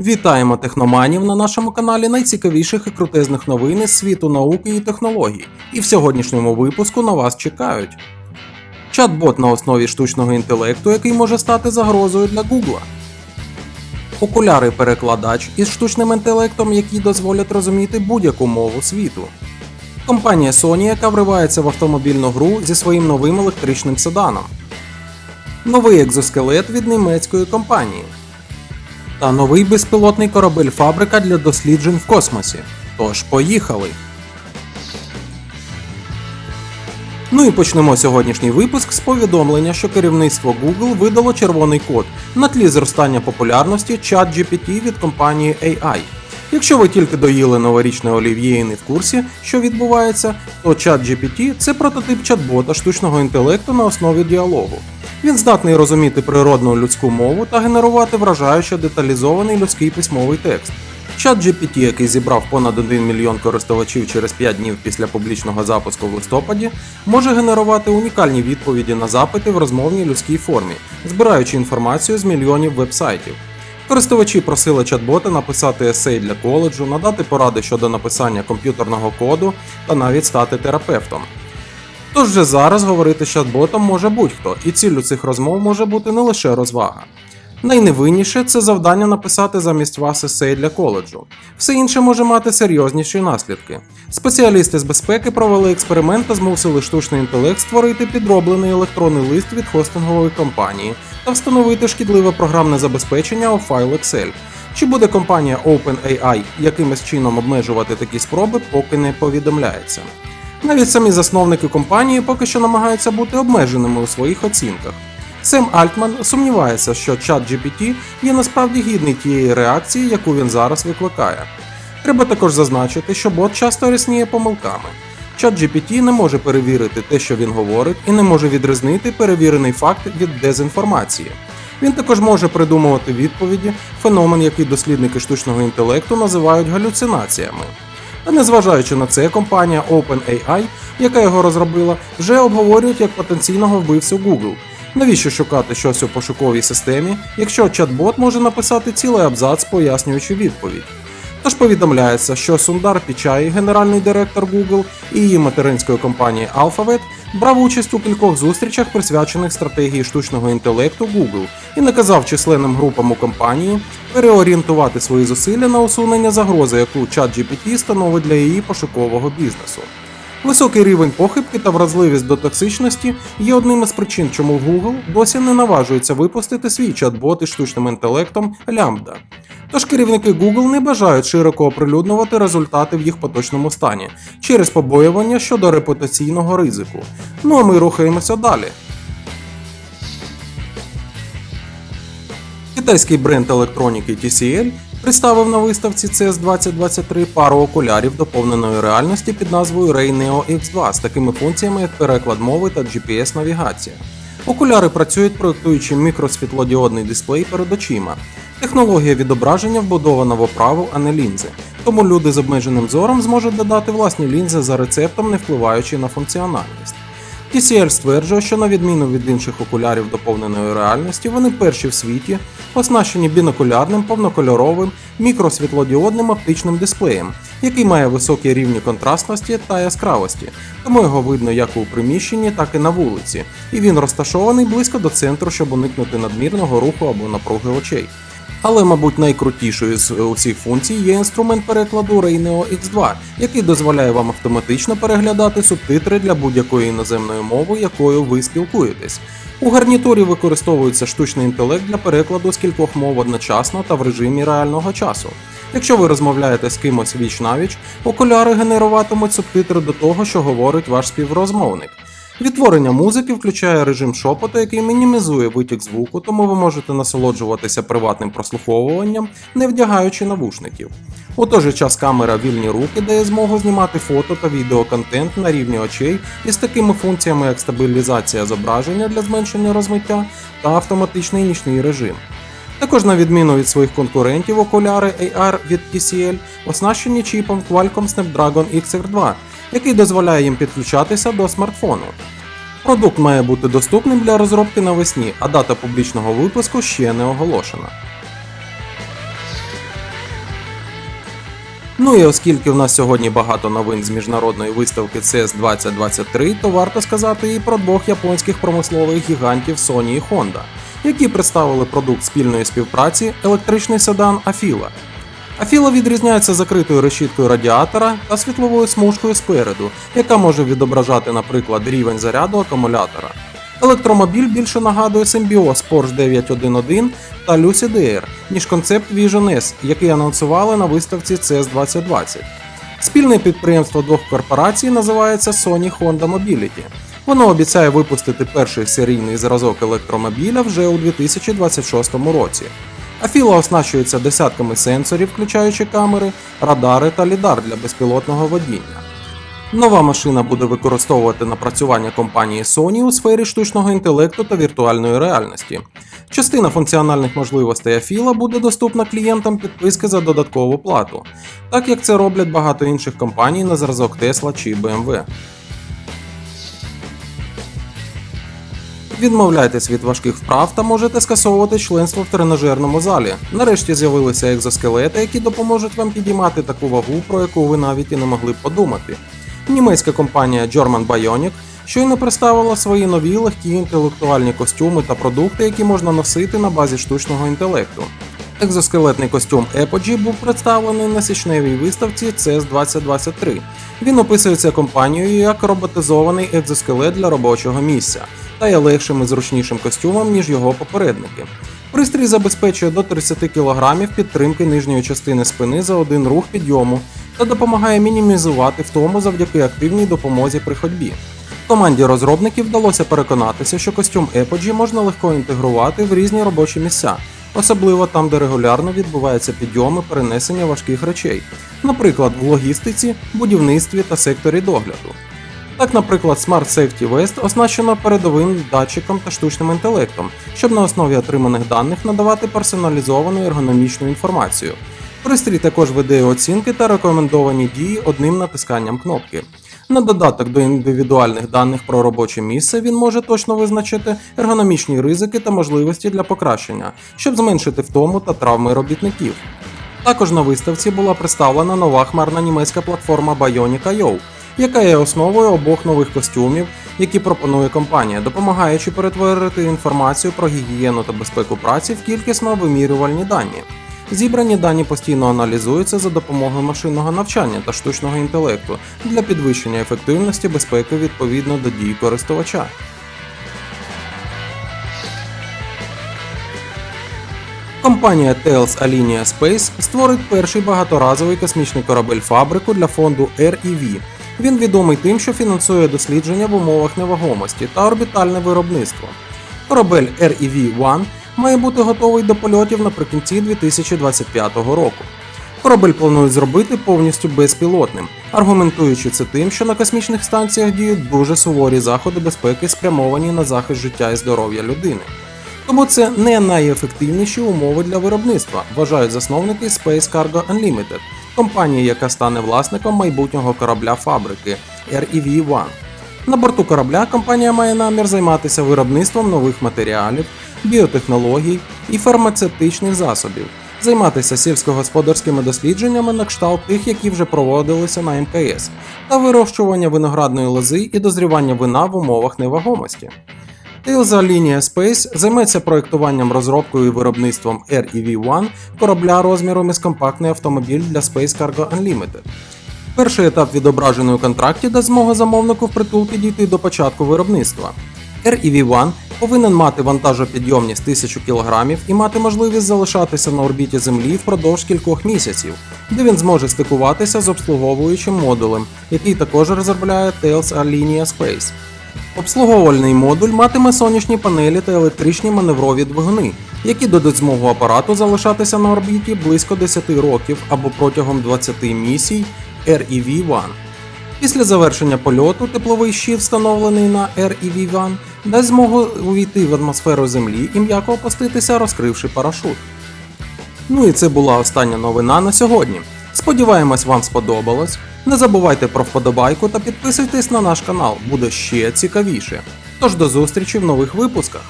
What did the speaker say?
Вітаємо техноманів на нашому каналі найцікавіших і крутезних новин із світу науки і технологій. І в сьогоднішньому випуску на вас чекають. Чат-бот на основі штучного інтелекту, який може стати загрозою для Гугла. Окуляри-перекладач із штучним інтелектом, які дозволять розуміти будь-яку мову світу. Компанія Sony, яка вривається в автомобільну гру зі своїм новим електричним седаном. Новий екзоскелет від німецької компанії та новий безпілотний корабель фабрика для досліджень в космосі. Тож поїхали! Ну і почнемо сьогоднішній випуск з повідомлення, що керівництво Google видало червоний код на тлі зростання популярності ChatGPT від компанії AI. Якщо ви тільки доїли новорічне олів'є і не в курсі, що відбувається, то ChatGPT – це прототип чат-бота штучного інтелекту на основі діалогу. Він здатний розуміти природну людську мову та генерувати вражаюче деталізований людський письмовий текст. Чат GPT, який зібрав понад 1 мільйон користувачів через 5 днів після публічного запуску в листопаді, може генерувати унікальні відповіді на запити в розмовній людській формі, збираючи інформацію з мільйонів вебсайтів. Користувачі просили чат-бота написати есей для коледжу, надати поради щодо написання комп'ютерного коду та навіть стати терапевтом. Тож вже зараз говорити з чат-ботом може будь-хто, і ціллю цих розмов може бути не лише розвага. Найневинніше це завдання написати замість вас есей для коледжу. Все інше може мати серйозніші наслідки. Спеціалісти з безпеки провели експеримент та змусили штучний інтелект створити підроблений електронний лист від хостингової компанії та встановити шкідливе програмне забезпечення у файл Excel. Чи буде компанія OpenAI якимось чином обмежувати такі спроби, поки не повідомляється. Навіть самі засновники компанії поки що намагаються бути обмеженими у своїх оцінках. Сем Альтман сумнівається, що чат GPT є насправді гідний тієї реакції, яку він зараз викликає. Треба також зазначити, що бот часто рісніє помилками. Чат GPT не може перевірити те, що він говорить, і не може відрізнити перевірений факт від дезінформації. Він також може придумувати відповіді, феномен, який дослідники штучного інтелекту називають галюцинаціями. Та незважаючи на це, компанія OpenAI, яка його розробила, вже обговорюють як потенційного вбивцю Google. Навіщо шукати щось у пошуковій системі, якщо чат-бот може написати цілий абзац, пояснюючи відповідь? Тож повідомляється, що Сундар Пічай, генеральний директор Google і її материнської компанії Alphabet, брав участь у кількох зустрічах, присвячених стратегії штучного інтелекту Google, і наказав численним групам у компанії переорієнтувати свої зусилля на усунення загрози, яку ChatGPT становить для її пошукового бізнесу. Високий рівень похибки та вразливість до токсичності є одним із причин, чому Google досі не наважується випустити свій чат-бот із штучним інтелектом Lambda. Тож керівники Google не бажають широко оприлюднювати результати в їх поточному стані через побоювання щодо репутаційного ризику. Ну а ми рухаємося далі. Китайський бренд електроніки TCL представив на виставці CES 2023 пару окулярів доповненої реальності під назвою Ray Neo X2 з такими функціями, як переклад мови та GPS-навігація. Окуляри працюють, проєктуючи мікросвітлодіодний дисплей перед очима. Технологія відображення вбудована в оправу, а не лінзи. Тому люди з обмеженим зором зможуть додати власні лінзи за рецептом, не впливаючи на функціональність. TCL стверджує, що на відміну від інших окулярів доповненої реальності, вони перші в світі оснащені бінокулярним повнокольоровим мікросвітлодіодним оптичним дисплеєм, який має високі рівні контрастності та яскравості, тому його видно як у приміщенні, так і на вулиці, і він розташований близько до центру, щоб уникнути надмірного руху або напруги очей. Але, мабуть, найкрутішою з усіх функцій є інструмент перекладу Raineo X2, який дозволяє вам автоматично переглядати субтитри для будь-якої іноземної мови, якою ви спілкуєтесь. У гарнітурі використовується штучний інтелект для перекладу з кількох мов одночасно та в режимі реального часу. Якщо ви розмовляєте з кимось віч навіч, окуляри генеруватимуть субтитри до того, що говорить ваш співрозмовник. Відтворення музики включає режим шепоту, який мінімізує витік звуку, тому ви можете насолоджуватися приватним прослуховуванням, не вдягаючи навушників. У той же час камера вільні руки дає змогу знімати фото та відеоконтент на рівні очей із такими функціями, як стабілізація зображення для зменшення розмиття та автоматичний нічний режим. Також, на відміну від своїх конкурентів, окуляри AR від TCL оснащені чіпом Qualcomm Snapdragon XR2, який дозволяє їм підключатися до смартфону. Продукт має бути доступним для розробки навесні, а дата публічного випуску ще не оголошена. Ну і оскільки в нас сьогодні багато новин з міжнародної виставки CES 2023, то варто сказати і про двох японських промислових гігантів Sony і Honda, які представили продукт спільної співпраці електричний седан Afila. Афіла відрізняється закритою решіткою радіатора та світловою смужкою спереду, яка може відображати, наприклад, рівень заряду акумулятора. Електромобіль більше нагадує симбіоз Porsche 911 та Lucid Air, ніж концепт Vision S, який анонсували на виставці CES 2020. Спільне підприємство двох корпорацій називається Sony Honda Mobility. Воно обіцяє випустити перший серійний зразок електромобіля вже у 2026 році. Афіла оснащується десятками сенсорів, включаючи камери, радари та лідар для безпілотного водіння. Нова машина буде використовувати напрацювання компанії Sony у сфері штучного інтелекту та віртуальної реальності. Частина функціональних можливостей Афіла буде доступна клієнтам підписки за додаткову плату, так як це роблять багато інших компаній на зразок Tesla чи BMW. Відмовляйтесь від важких вправ та можете скасовувати членство в тренажерному залі. Нарешті з'явилися екзоскелети, які допоможуть вам підіймати таку вагу, про яку ви навіть і не могли б подумати. Німецька компанія German Bionic щойно представила свої нові легкі інтелектуальні костюми та продукти, які можна носити на базі штучного інтелекту. Екзоскелетний костюм Apogee був представлений на січневій виставці CES 2023. Він описується компанією як роботизований екзоскелет для робочого місця та є легшим і зручнішим костюмом, ніж його попередники. Пристрій забезпечує до 30 кг підтримки нижньої частини спини за один рух підйому та допомагає мінімізувати втому завдяки активній допомозі при ходьбі. Команді розробників вдалося переконатися, що костюм Apogee можна легко інтегрувати в різні робочі місця, особливо там, де регулярно відбуваються підйоми перенесення важких речей, наприклад, в логістиці, будівництві та секторі догляду. Так, наприклад, Smart Safety Vest оснащено передовим датчиком та штучним інтелектом, щоб на основі отриманих даних надавати персоналізовану ергономічну інформацію. Пристрій також веде оцінки та рекомендовані дії одним натисканням кнопки. На додаток до індивідуальних даних про робоче місце він може точно визначити ергономічні ризики та можливості для покращення, щоб зменшити втому та травми робітників. Також на виставці була представлена нова хмарна німецька платформа Bionic.io, яка є основою обох нових костюмів, які пропонує компанія, допомагаючи перетворити інформацію про гігієну та безпеку праці в кількісно вимірювальні дані. Зібрані дані постійно аналізуються за допомогою машинного навчання та штучного інтелекту для підвищення ефективності безпеки відповідно до дій користувача. Компанія Thales Alenia Space створить перший багаторазовий космічний корабель фабрику для фонду REV. Він відомий тим, що фінансує дослідження в умовах невагомості та орбітальне виробництво. Корабель REV-1 має бути готовий до польотів наприкінці 2025 року. Корабель планують зробити повністю безпілотним, аргументуючи це тим, що на космічних станціях діють дуже суворі заходи безпеки, спрямовані на захист життя і здоров'я людини. Тому це не найефективніші умови для виробництва, вважають засновники Space Cargo Unlimited, компанії, яка стане власником майбутнього корабля фабрики REV-1. На борту корабля компанія має намір займатися виробництвом нових матеріалів, біотехнологій і фармацевтичних засобів, займатися сільськогосподарськими дослідженнями на кшталт тих, які вже проводилися на МКС, та вирощування виноградної лози і дозрівання вина в умовах невагомості. Тилза лінія Space займеться проєктуванням, розробкою і виробництвом REV-1 корабля розміром із компактний автомобіль для Space Cargo Unlimited. Перший етап відображений у контракті дасть змогу замовнику впритул підійти до початку виробництва. REV-1 повинен мати вантажопідйомність 1000 кг і мати можливість залишатися на орбіті Землі впродовж кількох місяців, де він зможе стикуватися з обслуговуючим модулем, який також розробляє Thales Alenia Space. Обслуговувальний модуль матиме сонячні панелі та електричні маневрові двигуни, які дадуть змогу апарату залишатися на орбіті близько 10 років або протягом 20 місій REV-1. Після завершення польоту тепловий щит, встановлений на REV-1, дасть змогу увійти в атмосферу Землі і м'яко опуститися, розкривши парашут. Ну і це була остання новина на сьогодні. Сподіваємось, вам сподобалось. Не забувайте про вподобайку та підписуйтесь на наш канал, буде ще цікавіше. Тож до зустрічі в нових випусках.